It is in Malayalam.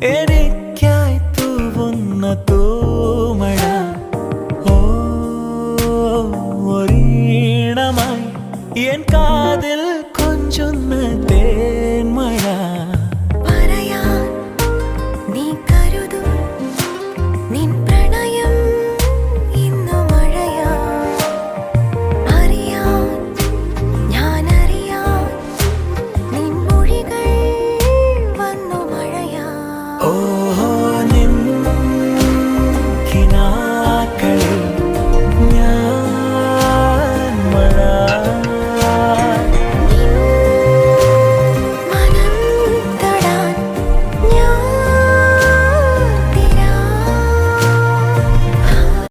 എനിക്കായി തേന്മഴ പറയാ നീ കരുതും